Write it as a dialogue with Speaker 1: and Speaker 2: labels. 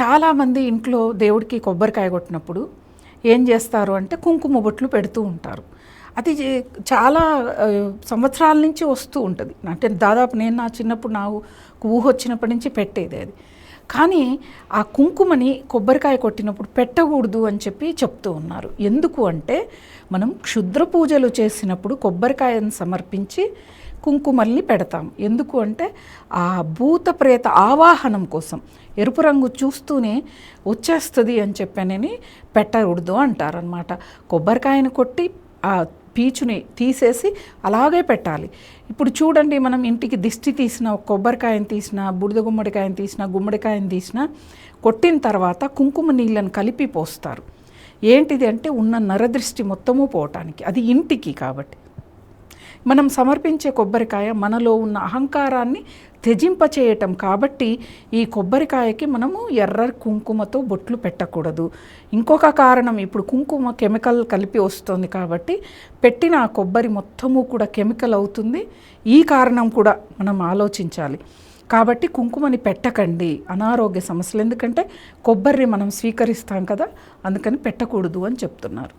Speaker 1: చాలామంది ఇంట్లో దేవుడికి కొబ్బరికాయ కొట్టినప్పుడు ఏం చేస్తారు అంటే కుంకుమ బొట్లు పెడుతూ ఉంటారు. అది చాలా సంవత్సరాల నుంచి వస్తూ ఉంటుంది. అంటే దాదాపు నేను నా చిన్నప్పుడు నాకు ఊహ వచ్చినప్పటి నుంచి పెట్టేది అది. కానీ ఆ కుంకుమని కొబ్బరికాయ కొట్టినప్పుడు పెట్టకూడదు అని చెప్పి చెప్తూ ఉన్నారు. ఎందుకు అంటే మనం క్షుద్ర పూజలు చేసినప్పుడు కొబ్బరికాయను సమర్పించి కుంకుమల్ని పెడతాం. ఎందుకు అంటే ఆ భూత ప్రేత ఆవాహనం కోసం. ఎరుపు రంగు చూస్తూనే వచ్చేస్తుంది అని చెప్పానని పెట్టకూడదు అంటారనమాట కొబ్బరికాయను కొట్టి ఆ పీచుని తీసేసి అలాగే పెట్టాలి. ఇప్పుడు చూడండి మనం ఇంటికి దిష్టి తీసిన కొబ్బరికాయను కొబ్బరికాయని తీసిన బుడిద గుమ్మడికాయని తీసిన గుమ్మడికాయని తీసిన కొట్టిన తర్వాత కుంకుమ నీళ్ళను కలిపి పోస్తారు. ఏంటిది అంటే ఉన్న నరదృష్టి మొత్తము పోవటానికి. అది ఇంటికి కాబట్టి. మనం సమర్పించే కొబ్బరికాయ మనలో ఉన్న అహంకారాన్ని త్యజింపచేయటం కాబట్టి ఈ కొబ్బరికాయకి మనము ఎర్ర కుంకుమతో బొట్లు పెట్టకూడదు. ఇంకొక కారణం ఇప్పుడు కుంకుమ కెమికల్ కలిపి వస్తుంది కాబట్టి పెట్టిన ఆ కొబ్బరి మొత్తము కూడా కెమికల్ అవుతుంది. ఈ కారణం కూడా మనం ఆలోచించాలి. కాబట్టి కుంకుమని పెట్టకండి. అనారోగ్య సమస్యలు ఎందుకంటే కొబ్బరిని మనం స్వీకరిస్తాం కదా అందుకని పెట్టకూడదు అని చెప్తున్నారు.